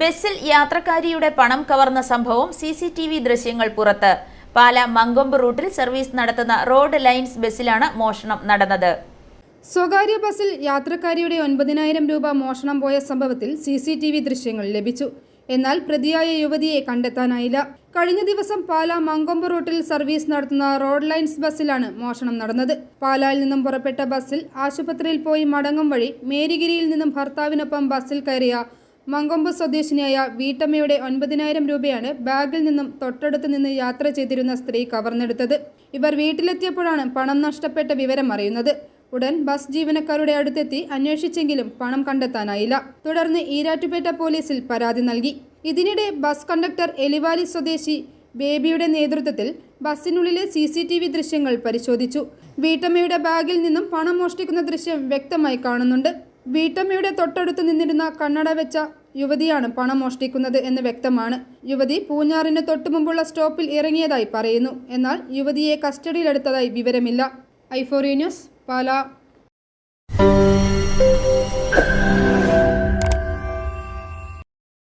ബസ്സിൽ യാത്രക്കാരിയുടെ പണം കവർന്ന സംഭവം സി സി ടി വി ദൃശ്യങ്ങൾ പുറത്ത്. പാല മങ്കൊമ്പ് റൂട്ടിൽ സർവീസ് നടത്തുന്ന റോഡ് ലൈൻസ് ബസ്സിലാണ് മോഷണം നടന്നത്. സ്വകാര്യ ബസ്സിൽ യാത്രക്കാരിയുടെ ഒൻപതിനായിരം രൂപ മോഷണം പോയ സംഭവത്തിൽ സി സി ടി വി ദൃശ്യങ്ങൾ ലഭിച്ചു. എന്നാൽ പ്രതിയായ യുവതിയെ കണ്ടെത്താനായില്ല. കഴിഞ്ഞ ദിവസം പാല മങ്കൊമ്പ് റൂട്ടിൽ സർവീസ് നടത്തുന്ന റോഡ് ലൈൻസ് ബസ്സിലാണ് മോഷണം നടന്നത്. പാലായിൽ നിന്നും പുറപ്പെട്ട ബസ്സിൽ ആശുപത്രിയിൽ പോയി മടങ്ങും വഴി മേരിഗിരിയിൽ നിന്നും ഭർത്താവിനൊപ്പം ബസ്സിൽ കയറിയ മങ്കൊമ്പ് സ്വദേശിനിയായ വീട്ടമ്മയുടെ ഒൻപതിനായിരം രൂപയാണ് ബാഗിൽ നിന്നും തൊട്ടടുത്ത് നിന്ന് യാത്ര ചെയ്തിരുന്ന സ്ത്രീ കവർന്നെടുത്തത്. ഇവർ വീട്ടിലെത്തിയപ്പോഴാണ് പണം നഷ്ടപ്പെട്ട വിവരം അറിയുന്നത്. ഉടൻ ബസ് ജീവനക്കാരുടെ അടുത്തെത്തി അന്വേഷിച്ചെങ്കിലും പണം കണ്ടെത്താനായില്ല. തുടർന്ന് ഈരാറ്റുപേട്ട പോലീസിൽ പരാതി നൽകി. ഇതിനിടെ ബസ് കണ്ടക്ടർ എലിവാലി സ്വദേശി ബേബിയുടെ നേതൃത്വത്തിൽ ബസ്സിനുള്ളിലെ സി സി ടി വി ദൃശ്യങ്ങൾ പരിശോധിച്ചു. വീട്ടമ്മയുടെ ബാഗിൽ നിന്നും പണം മോഷ്ടിക്കുന്ന ദൃശ്യം വ്യക്തമായി കാണുന്നുണ്ട്. വീട്ടമ്മയുടെ തൊട്ടടുത്ത് നിന്നിരുന്ന കണ്ണട വെച്ച യുവതിയാണ് പണം മോഷ്ടിക്കുന്നത് എന്ന് വ്യക്തമാണ്. യുവതി പൂഞ്ഞാറിന് തൊട്ടുമുമ്പുള്ള സ്റ്റോപ്പിൽ ഇറങ്ങിയതായി പറയുന്നു. എന്നാൽ യുവതിയെ കസ്റ്റഡിയിലെടുത്തതായി വിവരമില്ല. ഐഫോറി ന്യൂസ് പാല.